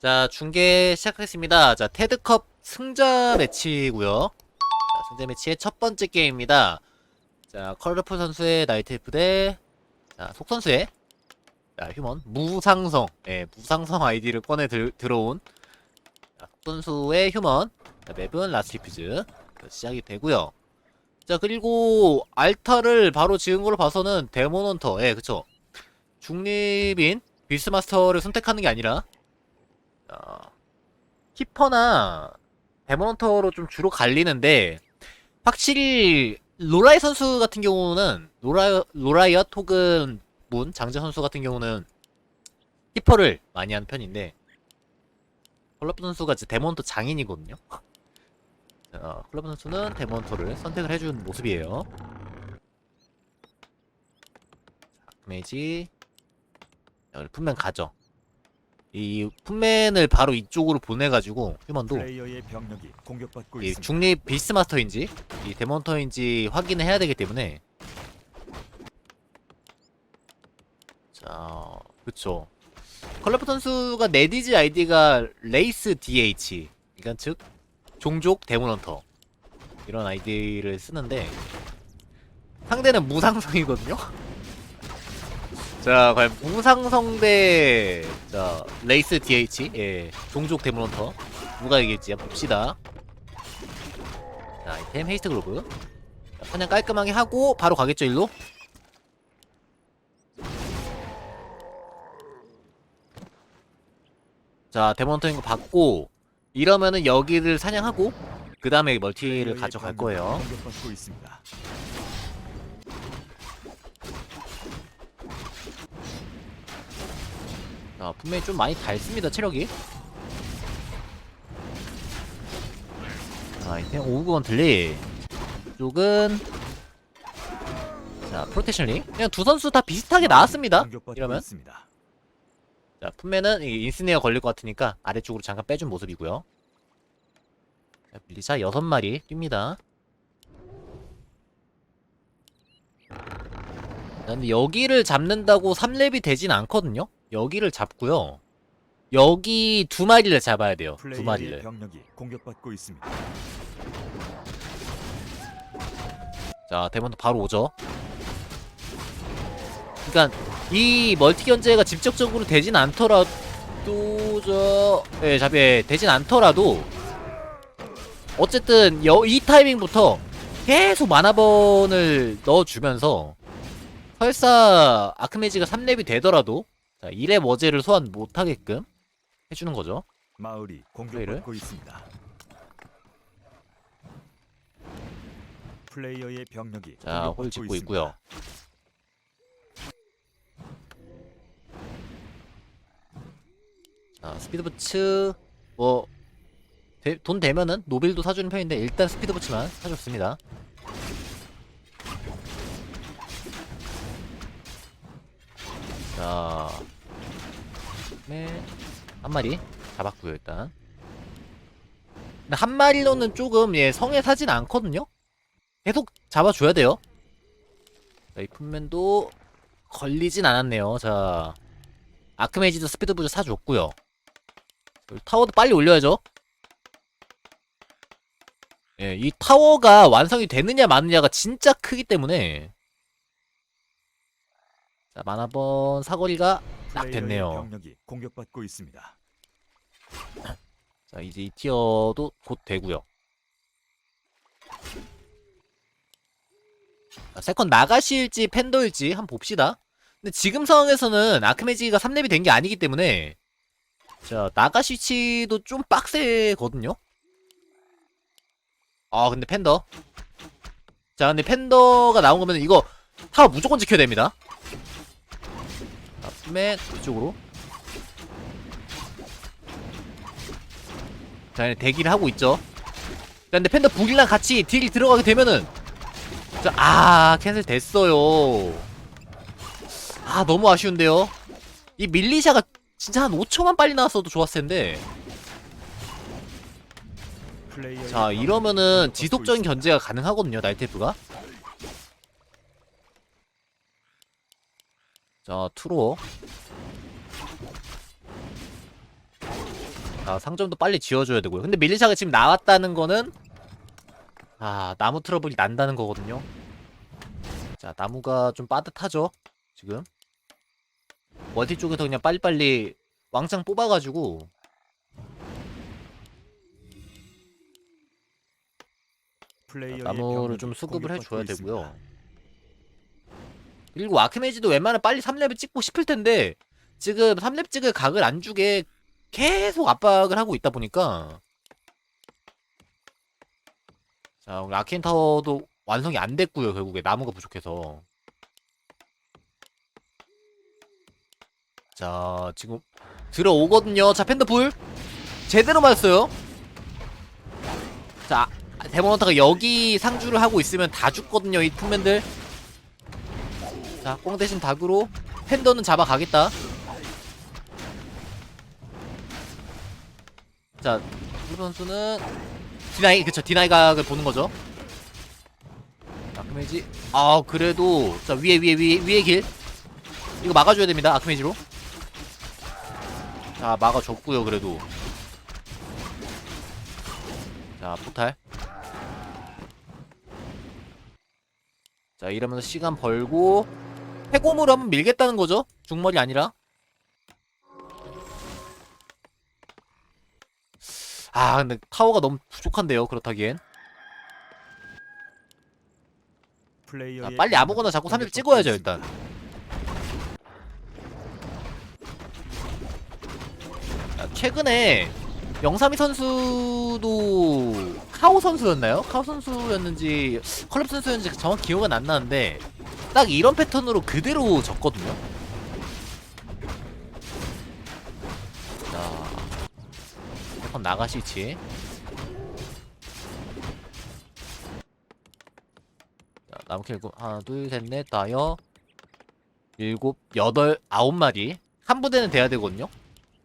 자, 중계 시작하겠습니다. 자, 테드컵 승자 매치고요. 자, 승자 매치의 첫 번째 게임입니다. 자, 컬러풀 선수의 나이트F 대 자, 속 선수의 자, 휴먼 무상성. 예, 무상성 아이디를 꺼내 들, 들어온 자, 속 선수의 휴먼. 자, 맵은 라스티퓨즈. 시작이 되고요. 자, 그리고 알타를 바로 지은 걸로 봐서는 데모넌터. 예, 그쵸. 중립인 빌스마스터를 선택하는 게 아니라 어, 키퍼나 데몬터로 좀 주로 갈리는데 확실히 로라이 선수 같은 경우는 로라 로라이엇 혹은 문 장재 선수 같은 경우는 키퍼를 많이 하는 편인데 콜라프 선수가 이제 데몬터 장인이거든요. 어, 콜라프 선수는 데몬터를 선택을 해준 모습이에요. 자, 매지 품맨 가죠. 이 품맨을 바로 이쪽으로 보내가지고 휴먼도 플레이어의 병력이 공격받고 이 있습니다. 중립 비스마스터인지 이 데몬터인지 확인을 해야 되기 때문에. 자 그쵸. 컬러프 선수가 네디즈 아이디가 레이스 DH 그러니까 즉 종족 데몬헌터. 이런 아이디를 쓰는데 상대는 무상성이거든요 자 과연 무상성 대 자, 레이스 DH 예 종족 데몬헌터 누가 이길지 한번 봅시다. 자, 아이템 헤이스트 글로브. 자, 사냥 깔끔하게 하고 바로 가겠죠, 일로? 자, 데몬터인 거 받고 이러면은 여기를 사냥하고 그 다음에 멀티를 가져갈 거예요. 자, 분명히 좀 많이 닳습니다, 체력이. 자, 아이템 오브 건틀리. 쪽은 자, 프로테션 리. 그냥 두 선수 다 비슷하게 나왔습니다. 공격받고 이러면. 자, 품매는 이 인스네어 걸릴 것 같으니까 아래쪽으로 잠깐 빼준 모습이고요. 자, 밀리샤 여섯 마리 뜁니다. 자, 근데 여기를 잡는다고 3렙이 되진 않거든요? 여기를 잡고요. 여기 두 마리를 잡아야 돼요. 두 마리를. 병력이 공격받고 있습니다. 자, 대본도 바로 오죠. 그러니까 이 멀티 견제가 직접적으로 되진 않더라도 저 예, 잡 예, 되진 않더라도 어쨌든 여, 이 타이밍부터 계속 만화번을 넣어주면서 설사 아크메지가 3렙이 되더라도 자, 2렙 어제를 소환 못하게끔 해주는 거죠. 마을이? 공격받고 있습니다. 플레이어의 병력이 자, 홀 짓고 있습니다. 있고요. 자, 스피드부츠 뭐돈 되면은 노빌도 사주는 편인데 일단 스피드부츠만 사줬습니다. 자, 네, 한 마리 잡았고요 일단. 근데 한 마리로는 조금 예 성에 사진 않거든요. 계속 잡아줘야 돼요. 자, 이 품맨도 걸리진 않았네요. 자, 아크메이지도 스피드 부즈 사줬고요. 타워도 빨리 올려야죠. 예, 이 타워가 완성이 되느냐 마느냐가 진짜 크기 때문에 자, 만화번 사거리가 딱 됐네요. 병력이 공격받고 있습니다. 자, 이제 이 티어도 곧 되고요. 자, 세컨 나가실지 팬더일지 한번 봅시다. 근데 지금 상황에서는 아크메지가 3렙이 된 게 아니기 때문에 자, 나가시치도 좀 빡세거든요. 아, 근데 팬더. 자, 근데 팬더가 나온 거면 이거 타워 무조건 지켜야 됩니다. 자, 맨 이쪽으로. 자, 이제 대기를 하고 있죠. 자, 근데 팬더 북이랑 같이 딜 들어가게 되면은 자, 아, 캔슬 됐어요. 아, 너무 아쉬운데요. 이 밀리샤가 진짜 한 5초만 빨리 나왔어도 좋았을 텐데. 플레이어의 자, 이러면은 지속적인. 견제가 가능하거든요, 나이테프가. 자, 투로. 자, 상점도 빨리 지어줘야 되고요. 근데 밀리샤가 지금 나왔다는 거는 아, 나무 트러블이 난다는 거거든요. 자, 나무가 좀 빠듯하죠. 지금. 멀티 쪽에서 그냥 빨리빨리 왕창 뽑아가지고 플레이어의 나무를 좀 수급을 해줘야 되고요. 그리고 아크메이지도 웬만하면 빨리 3렙을 찍고 싶을 텐데 지금 3렙 찍을 각을 안 주게 계속 압박을 하고 있다 보니까. 자 우리 아케인 타워도 완성이 안 됐고요 결국에. 나무가 부족해서. 자 지금 들어오거든요. 자 팬더풀. 제대로 맞았어요. 자 데모넌타가 여기 상주를 하고 있으면 다 죽거든요 이 funk맨들 자, 꽁 대신 닭으로 팬더는 잡아가겠다. 자, 이 선수는 디나이, 그쵸, 디나이 각을 보는 거죠. 아크메이지. 아, 그래도, 자, 위에, 위에, 위에, 위에 길. 이거 막아줘야 됩니다, 아크메이지로. 자, 막아줬고요 그래도. 자, 포탈. 자, 이러면서 시간 벌고, 해곰으로 한번 밀겠다는 거죠? 중머리 아니라. 아, 근데 타워가 너무 부족한데요, 그렇다기엔. 자, 빨리 아무거나 자꾸 3렙 공격받고 찍어야죠, 있습니다. 일단. 자, 최근에 영삼이 선수도 카오 선수였나요? 카오 선수였는지 컬럽 선수였는지 정확히 기억은 안 나는데 딱 이런 패턴으로 그대로 졌거든요. 자, 한번 나가시지. 자, 나무 캘고 하나, 둘, 셋, 넷, 다여 일곱, 여덟, 아홉 마리 한 부대는 돼야 되거든요.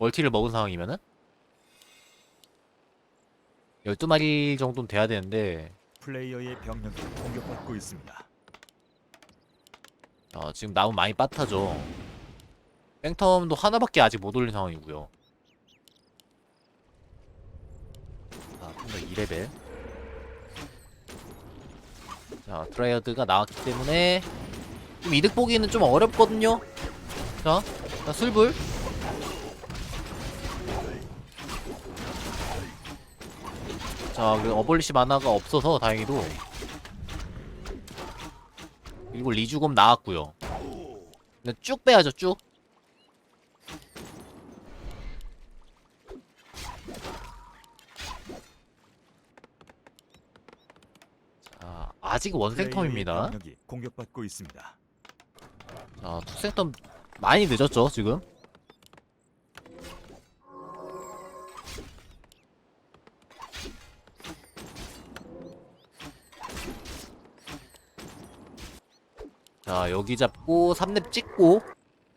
멀티를 먹은 상황이면은 12마리 정도는 돼야 되는데 플레이어의 병력이 공격받고 있습니다. 어, 지금 나무 많이 빠타죠. 뺑텀도 하나밖에 아직 못 올린 상황이고요. 자, 펜더 2레벨. 자, 드라이어드가 나왔기 때문에 좀 이득 보기는 좀 어렵거든요. 자, 자 술불. 자, 그 어벌리시 만화가 없어서 다행히도 그리고 리주검 나왔고요. 근데 쭉 빼야죠, 쭉. 자, 아직 원생텀입니다. 공격받고 있습니다. 자, 투생텀 많이 늦었죠, 지금. 자, 여기 잡고 3렙 찍고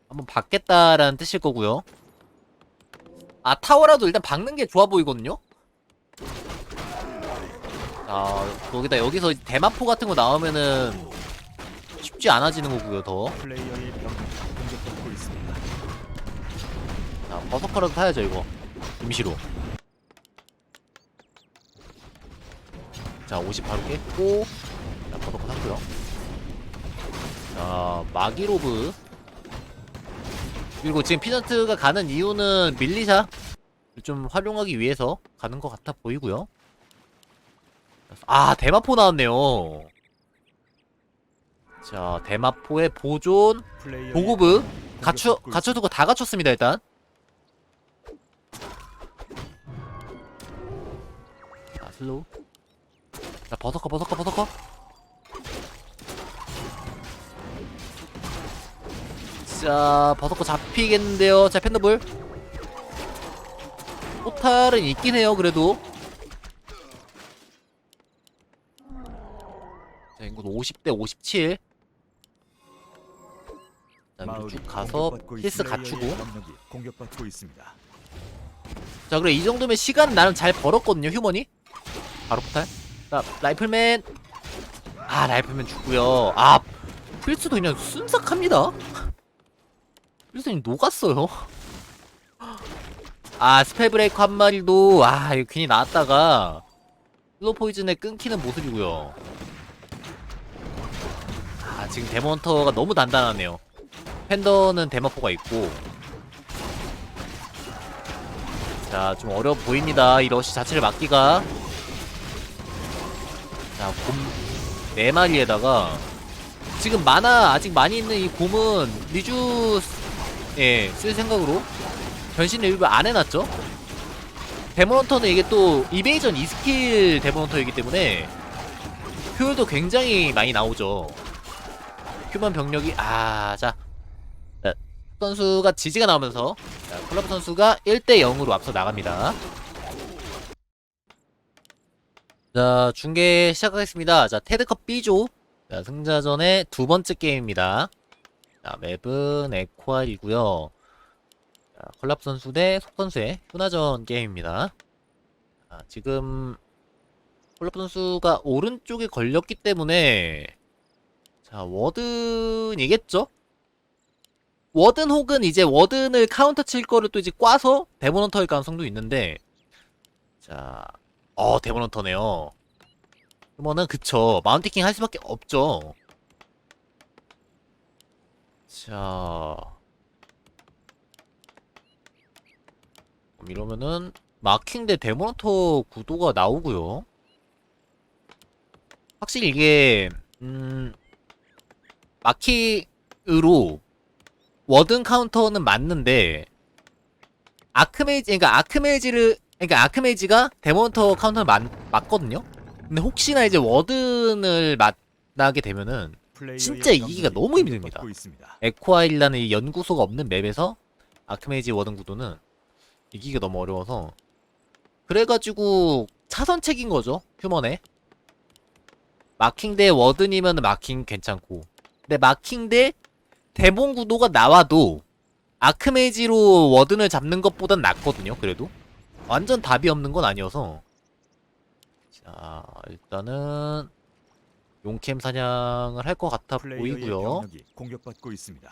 한번 받겠다라는 뜻일 거고요. 아, 타워라도 일단 박는 게 좋아 보이거든요. 자, 거기다 여기서 대마포 같은 거 나오면은 쉽지 않아지는 거고요, 더. 플레이어의 공격받고 있습니다. 자, 버서커라도 타야죠, 이거. 임시로. 자, 50 바로 깼고. 자, 버서커 탔고요. 자, 마기로브. 그리고 지금 피전트가 가는 이유는 밀리샤 좀 활용하기 위해서 가는 것 같아 보이고요. 아, 대마포 나왔네요. 자, 대마포의 보존, 갖춰, 공격받고 갖춰두고 다 갖췄습니다, 일단. 자, 슬로우. 자, 버서커, 버서커, 버서커. 자, 버서커 잡히겠는데요. 자, 팬더블. 포탈은 있긴 해요, 그래도. 자, 인구 50대 57. 자, 위로 쭉 가서 힐스 갖추고. 공격받고 있습니다. 자, 그래 이 정도면 시간 나름 잘 벌었거든요, 휴머니. 바로 포탈. 자, 라이플맨. 아, 라이플맨 죽고요. 아, 프리스도 그냥 순삭합니다. 프리스님 녹았어요. 아 스펠 브레이크 한 마리도 아 이거 괜히 나왔다가 슬로 포이즌에 끊기는 모습이고요. 아 지금 데몬터가 너무 단단하네요. 팬더는 데마포가 있고 자 좀 어려워 보입니다. 이 러시 자체를 막기가 자곰네 마리에다가 지금 만화 아직 많이 있는 이 곰은 리주 예 쓸 생각으로 변신 레이브 안 해놨죠? 데몬헌터는 이게 또 이베이전 2스킬 데몬헌터이기 때문에 효율도 굉장히 많이 나오죠. 휴먼 병력이 아 자 선수가 지지가 나오면서 자, 콜라브 선수가 1대 0으로 앞서 나갑니다. 자 중계 시작하겠습니다. 자 테드컵 B조 자, 승자전의 두 번째 게임입니다. 자 맵은 에코알이고요. 자, 콜랍 선수 대 속 선수의 후나전 게임입니다. 아, 지금 콜랍 선수가 오른쪽에 걸렸기 때문에 자 워든이겠죠? 워든 혹은 이제 워든을 카운터 칠 거를 또 이제 꽈서 데모넌터일 가능성도 있는데 자, 어 데모넌터네요. 그러면은 그쵸 마운티킹 할 수밖에 없죠. 자. 그럼 이러면은 마킹 대 데모노터 구도가 나오고요. 확실히 이게 음 마킹으로 워든 카운터는 맞는데 아크메이지 그러니까 아크메이지를 그러니까 아크메이지가 데모노터 카운터를 맞, 맞거든요. 근데 혹시나 이제 워든을 만나게 되면은 진짜 이기기가 병력이 너무 힘듭니다. 에코아일라는 이 연구소가 없는 맵에서 아크메이지 워든 구도는 이기기가 너무 어려워서 그래가지고 차선책인 거죠 휴먼에. 마킹 대 워든이면 마킹 괜찮고. 근데 마킹 대 대본 구도가 나와도 아크메이지로 워든을 잡는 것보단 낫거든요 그래도. 완전 답이 없는 건 아니어서. 자 일단은 용캠 사냥을 할 것 같아 플레이어의 보이고요 병력이 공격받고 있습니다.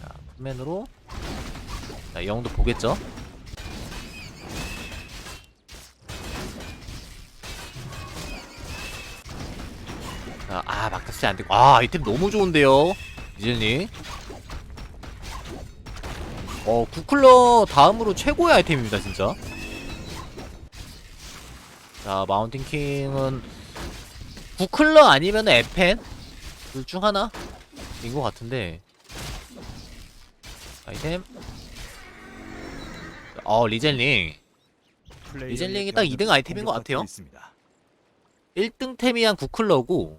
자, 풀맨으로 자, 이 형도 보겠죠? 자, 아, 막타스 안 되고. 아, 아이템 너무 좋은데요? 이제니? 어, 구클러 다음으로 최고의 아이템입니다, 진짜. 자, 마운틴 킹은 구클러 아니면 에펜? 둘 중 하나? 인 것 같은데. 아이템 어 리젤링 리젤링이 딱 병력이 2등 아이템인 것 같아요. 있습니다. 1등 템이 한 9클러고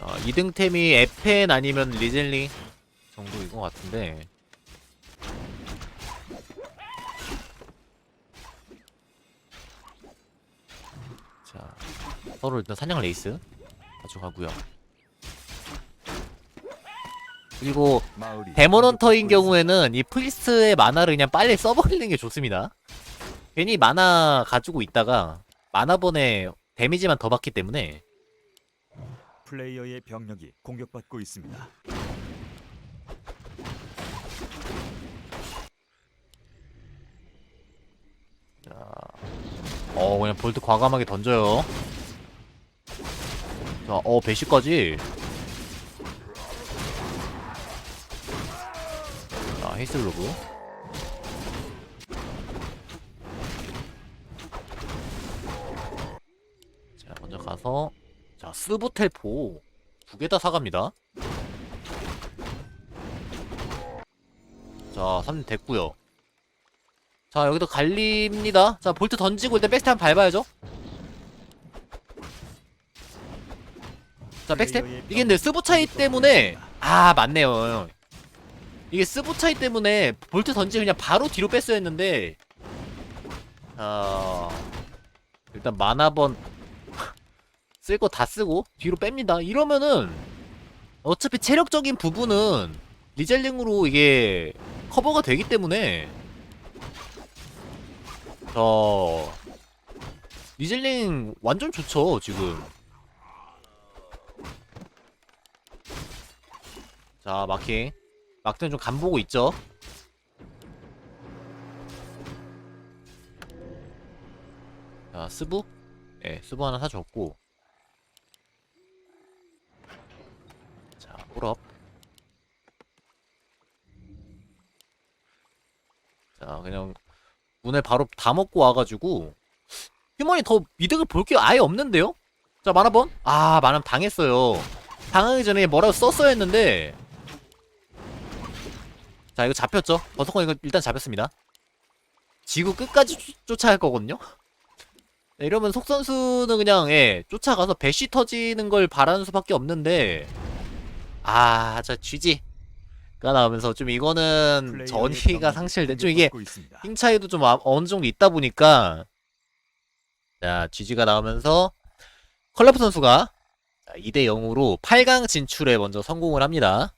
어, 2등 템이 에펜 아니면 리젤링 정도인 것 같은데 서로 일단 사냥 레이스 가져가고요 그리고 공격받고 경우에는 이 프리스트의 만화를 그냥 빨리 써버리는 게 좋습니다. 괜히 만화 가지고 있다가 만화번에 데미지만 더 받기 때문에. 플레이어의 병력이 공격받고 있습니다. 어 그냥 볼트 과감하게 던져요. 자, 어 배시까지. 자, 헤이슬로브. 자, 먼저 가서 자, 스부텔포 두 개 다 사갑니다. 자, 3 됐고요. 자, 여기도 갈립니다. 자, 볼트 던지고 일단 백스텝 한번 밟아야죠. 자, 백스텝. 이게 근데 스부 차이 때문에 아, 맞네요. 이게 스부 차이 때문에 볼트 던지 그냥 바로 뒤로 뺐어야 했는데 자, 일단 만화번 쓸 거 다 쓰고 뒤로 뺍니다. 이러면은 어차피 체력적인 부분은 리젤링으로 이게 커버가 되기 때문에 자 리젤링 완전 좋죠 지금 자 마킹 막대는 좀 간보고 있죠. 자, 스부? 예, 스부 하나 사줬고. 자, 홀업. 자, 그냥 문을 바로 다 먹고 와가지고 휴먼이 더 이득을 볼 게 아예 없는데요? 자, 만화번? 아, 만화 당했어요. 당하기 전에 뭐라고 썼어야 했는데 자, 이거 잡혔죠? 버섯건 이거 일단 잡혔습니다. 지구 끝까지 쫓- 쫓아갈 거거든요? 네, 이러면 속 선수는 그냥, 예, 쫓아가서 배시 터지는 걸 바라는 수밖에 없는데, 아, 자, GG가 나오면서 좀 이거는 병력이 상실된, 좀 이게. 힘 차이도 좀 아- 어느 정도 있다 보니까, 자, GG가 나오면서, 컬러프 선수가 2대 0으로 8강 진출에 먼저 성공을 합니다.